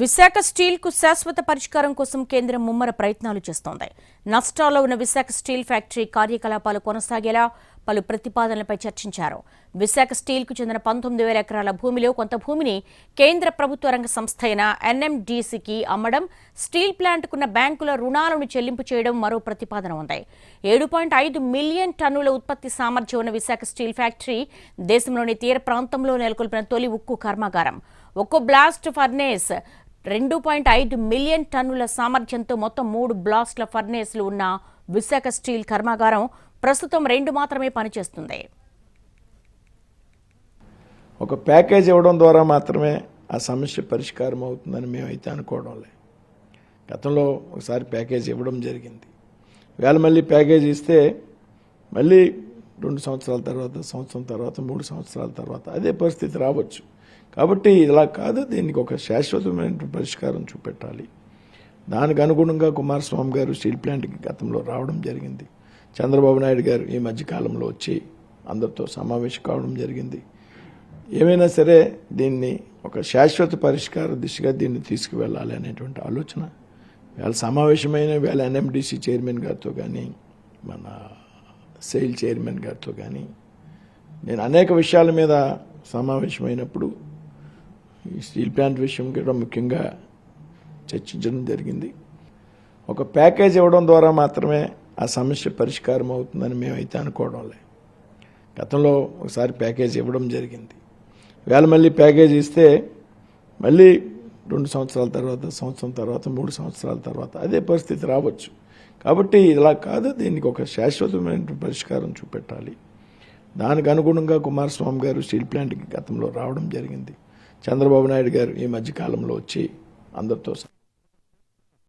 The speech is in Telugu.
విశాఖ స్టీల్కు శాశ్వత పరిష్కారం కోసం కేంద్రం ముమ్మర ప్రయత్నాలు చేస్తోంది. నష్టాల్లో ఉన్న విశాఖ స్టీల్ ఫ్యాక్టరీ కార్యకలాపాలు కొనసాగేలా పలు ప్రతిపాదనలపై చర్చించారు. విశాఖ స్టీల్కు చెందిన పంతొమ్మిది వేల ఎకరాల భూమిలో కొంత భూమిని కేంద్ర ప్రభుత్వ రంగ సంస్థ అయిన ఎన్ఎండీసీకి అమ్మడం స్టీల్ ప్లాంట్కున్న బ్యాంకుల రుణాలను చెల్లింపు చేయడం మరో ప్రతిపాదన ఉంది. ఏడు పాయింట్ ఐదు మిలియన్ టన్నుల ఉత్పత్తి సామర్థ్యం ఉన్న విశాఖ స్టీల్ ఫ్యాక్టరీ దేశంలోని తీర ప్రాంతంలో నెలకొల్పిన తొలి ఉక్కు కర్మాగారం. ఒక్కో బ్లాస్ట్ ఫర్నేస్ రెండు పాయింట్ ఐదు మిలియన్ టన్నుల సామర్థ్యంతో మొత్తం మూడు బ్లాస్ట్ల ఫర్నేస్లు ఉన్న విశాఖ స్టీల్ కర్మాగారం ప్రస్తుతం రెండు మాత్రమే పనిచేస్తుంది. ఒక ప్యాకేజ్ ఇవ్వడం ద్వారా మాత్రమే ఆ సమస్య పరిష్కారం అవుతుందని మేమైతే అనుకోవడం లే గతంలో ఒకసారి ప్యాకేజ్ ఇవ్వడం జరిగింది. వేళ మళ్ళీ ప్యాకేజ్ ఇస్తే మళ్ళీ రెండు సంవత్సరాల తర్వాత సంవత్సరం తర్వాత మూడు సంవత్సరాల తర్వాత అదే పరిస్థితి రావచ్చు. కాబట్టి ఇలా కాదు దీనికి ఒక శాశ్వతమైన పరిష్కారం చూపెట్టాలి. దానికి అనుగుణంగా కుమారస్వామి గారు స్టీల్ ప్లాంట్కి గతంలో రావడం జరిగింది. చంద్రబాబు నాయుడు గారు ఈ మధ్యకాలంలో వచ్చి అందరితో సమావేశం కావడం జరిగింది. ఏమైనా సరే దీన్ని ఒక శాశ్వత పరిష్కార దిశగా దీన్ని తీసుకువెళ్ళాలి అనేటువంటి ఆలోచన. వేళ సమావేశమైన వేళ ఎన్ఎండిసి చైర్మన్ గారితో కానీ మన సెయిల్ చైర్మన్ గారితో కానీ నేను అనేక విషయాల మీద సమావేశమైనప్పుడు ఈ స్టీల్ ప్లాంట్ విషయం కూడా ముఖ్యంగా చర్చించడం జరిగింది. ఒక ప్యాకేజ్ ఇవ్వడం ద్వారా మాత్రమే ఆ సమస్య పరిష్కారం అవుతుందని మేమైతే అనుకోవడం లే గతంలో ఒకసారి ప్యాకేజ్ ఇవ్వడం జరిగింది. వేళ మళ్ళీ ప్యాకేజ్ ఇస్తే మళ్ళీ రెండు సంవత్సరాల తర్వాత సంవత్సరం తర్వాత మూడు సంవత్సరాల తర్వాత అదే పరిస్థితి రావచ్చు. కాబట్టి ఇలా కాదు దీనికి ఒక శాశ్వతమైన పరిష్కారం చూపెట్టాలి. దానికి అనుగుణంగా కుమారస్వామి గారు స్టీల్ ప్లాంట్కి గతంలో రావడం జరిగింది. చంద్రబాబు నాయుడు గారు ఈ మధ్యకాలంలో వచ్చి అందరితో